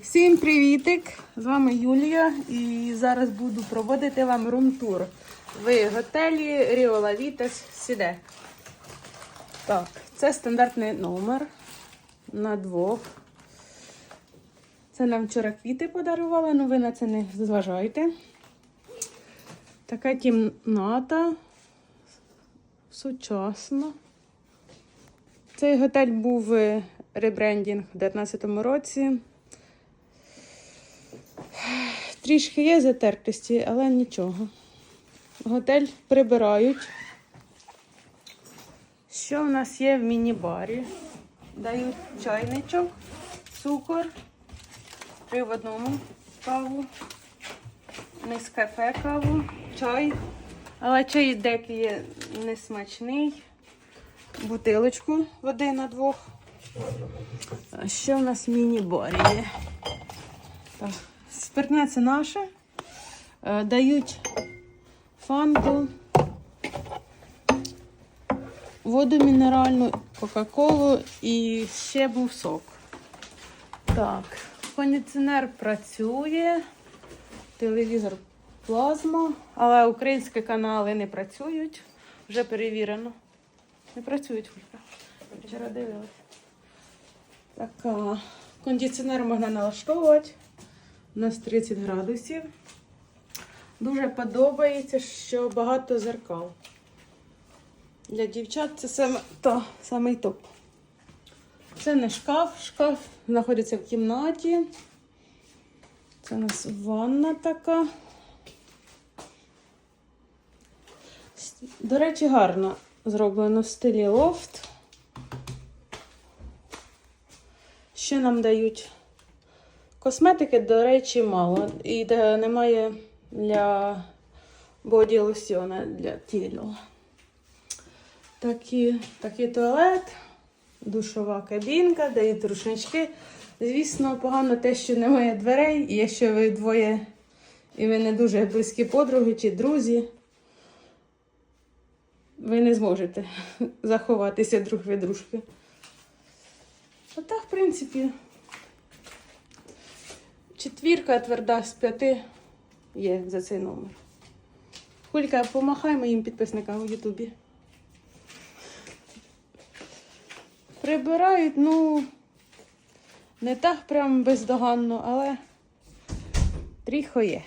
Всім привітик! З вами Юлія і зараз буду проводити вам рум-тур в готелі Ріола Вітас Сіде. Так, це стандартний номер на двох. Це нам вчора квіти подарували, але ви на це не зважайте. Така кімната. Сучасна. Цей готель був е, ребрендінг у 2019 році. Трішки є затертості, але нічого. Готель прибирають. Що в нас є в міні-барі? Дають чайничок, цукор, три в одному каву, нескафе каву, чай. Але чай деякий є несмачний. Бутилочку води на двох. Ще в нас міні-барі є. Спиртне це наше. Е, Дають фанту, воду мінеральну, Кока-Колу і ще був сок. Так, кондиціонер працює, телевізор плазма, але українські канали не працюють. Вже перевірено. Не працюють Фулька. Вчора дивилась. Така. Кондиціонер можна налаштовувати. У нас 30 градусів. Дуже подобається, що багато зеркал. Для дівчат це саме, то, самий топ. Це не шкаф. Шкаф знаходиться в кімнаті. Це у нас ванна така. До речі, гарно зроблено в стилі лофт. Ще нам дають косметики, до речі, мало. І де немає для боді лосьона для тіла. Такі, такий туалет, душова кабінка, дають рушнички. Звісно, погано те, що немає дверей, і якщо ви двоє і ви не дуже близькі подруги чи друзі, ви не зможете заховатися друг від дружки. Отак, в принципі, четвірка тверда з п'яти є за цей номер. Хулька, помахай моїм підписникам у Ютубі. Прибирають, ну, не так прям бездоганно, але тріхо є.